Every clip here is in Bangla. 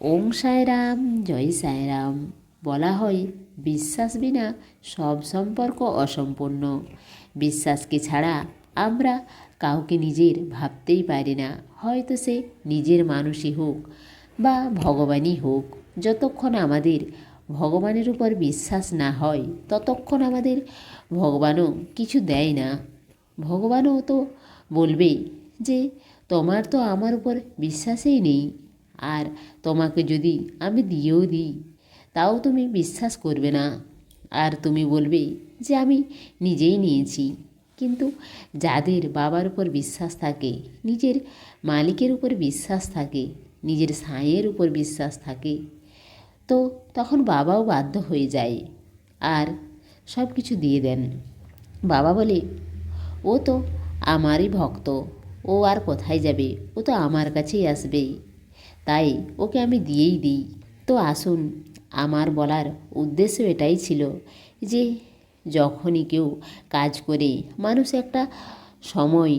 ওং সায়রাম জয় সায়রাম বলা হয়, বিশ্বাস বিনা সব সম্পর্ক অসম্পূর্ণ। বিশ্বাসকে ছাড়া আমরা কাউকে নিজের ভাবতেই পারি না। হয়তো সে নিজের মানুষই হোক বা ভগবানই হোক। যতক্ষণ আমাদের ভগবানের উপর বিশ্বাস না হয়, ততক্ষণ আমাদের ভগবানও কিছু দেয় না। ভগবানও তো বলবে যে, তোমার তো আমার উপর বিশ্বাসই নেই। আর তোমাকে যদি আমি দিয়েও দিই, তাও তুমি বিশ্বাস করবে না। আর তুমি বলবে যে আমি নিজেই নিয়েছি। কিন্তু যাদের বাবার উপর বিশ্বাস থাকে, নিজের মালিকের উপর বিশ্বাস থাকে, নিজের সাঁয়ের উপর বিশ্বাস থাকে, তো তখন বাবাও বাধ্য হয়ে যায় আর সব কিছু দিয়ে দেন। বাবা বলে, ও তো আমারই ভক্ত, ও আর কোথায় যাবে? ও তো আমার কাছেই আসবে তাই ওকে আমি দিয়েই দিই। তো আসুন, আমার বলার উদ্দেশ্য এটাই ছিল যে যখনই কেউ কাজ করে, মানুষ একটা সময়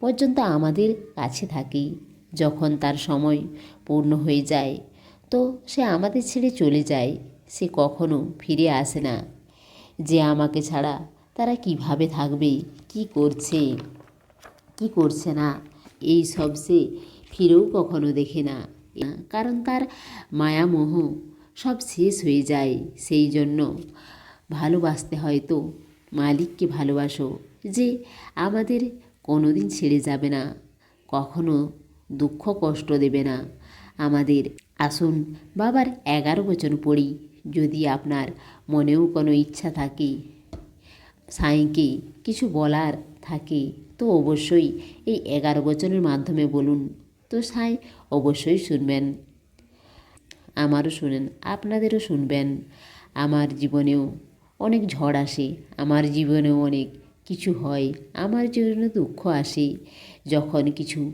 পর্যন্ত আমাদের কাছে থাকে। যখন তার সময় পূর্ণ হয়ে যায়, তো সে আমাদের ছেড়ে চলে যায়, সে কখনো ফিরে আসে না। যে আমাকে ছাড়া তারা কীভাবে থাকবে, কি করছে কি করছে না, এই সব সে ফিরেও কখনো দেখে না। কারণ তার মায়ামোহ সব শেষ হয়ে যায়। সেই জন্য ভালোবাসতে হয়তো মালিককে ভালোবাসো যে আমাদের কোনো দিন ছেড়ে যাবে না, কখনো দুঃখ কষ্ট দেবে না। আমাদের আসুন বাবার এগারো বচন পড়ি, যদি আপনার মনেও কোনো ইচ্ছা থাকে সাইকে কিছু বলার থাকে, তো অবশ্যই এই এগারো বচনের মাধ্যমে বলুন। তো সাই অবশ্যই শুনবেন। আমারও শুনেন, আপনাদেরও শুনবেন। আমার জীবনেও অনেক ঝড় আসে, আমার জীবনেও অনেক কিছু হয়, আমার জীবনে দুঃখ আসে। যখন কিছু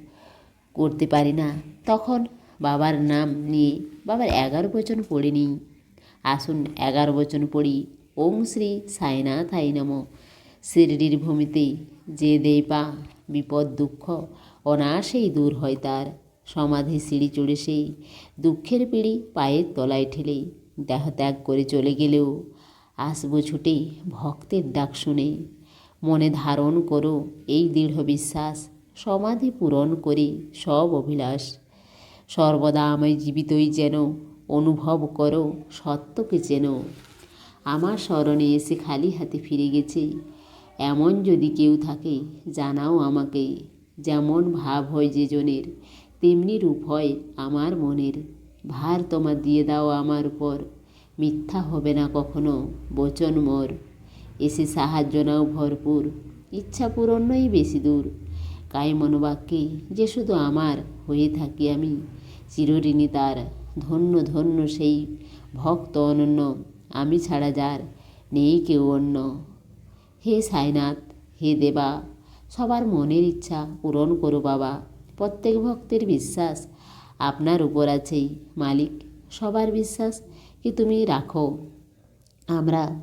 করতে পারি না, তখন বাবার নাম নিয়ে বাবার এগারো বচন পড়ে নিই। আসুন এগারো বচন পড়ি, ওম শ্রী সাইনাথ আই নম। শিরডির ভূমিতে যে দেয় পা, বিপদ দুঃখ অনায়াসেই দূর হয় তার। সমাধি সিঁড়ি চড়ে সেই দুঃখের পিড়ি পায়ের তলায় ঠেলে দেহ ত্যাগ করে চলে গেলেও আসব ছুটে ভক্তের ডাক শুনে। মনে ধারণ করো এই দৃঢ় বিশ্বাস, সমাধি পূরণ করে সব অভিলাষ। সর্বদা আমায় জীবিতই যেন, অনুভব করো সত্যকে যেন। আমার স্মরণে এসে খালি হাতে ফিরে গেছে, এমন যদি কেউ থাকে জানাও আমাকে। যেমন ভাব হয় যে জনের তেমনি রূপ হয় আমার মনের। ভার তোমার দিয়ে দাও আমার উপর, মিথ্যা হবে না কখনো বচন মোর। এসে সাহায্য নাও ভরপুর, ইচ্ছা পূরণ নয় বেশি দূর। কায় মনোবাক্যে, যে শুধু আমার হয়ে থাকি আমি, চিরঋণী তার ধন্য ধন্য সেই ভক্ত অনন্য, আমি ছাড়া যার নেই কেউ অন্য। হে সাইনাথ হে দেবা সবার মনের ইচ্ছা পূরণ করো বাবা। প্রত্যেক ভক্তের বিশ্বাস আপনার উপর আছেই। মালিক, সবার বিশ্বাস কি তুমি রাখো? আমরা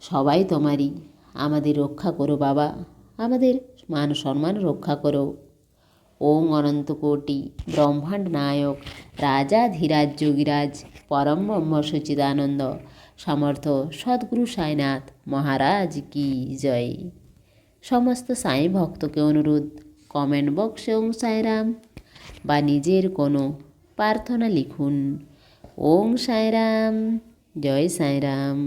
সবাই তোমারই। আমাদের রক্ষা করো বাবা। আমাদের মান সম্মান রক্ষা করো। ওম অনন্ত কোটি ব্রহ্মাণ্ড নায়ক, রাজা ধীরাজ যোগীরাজ, পরম ব্রহ্ম সচিদানন্দ। সমর্থ সদ্গুরু সাইনাথ মহারাজ কি জয়। সমস্ত সাই ভক্তকে অনুরোধ। কমেন্ট বক্সে ওং সাইরাম বা নিজের কোনো প্রার্থনা লিখুন। ওং সাইরাম জয় সাইরাম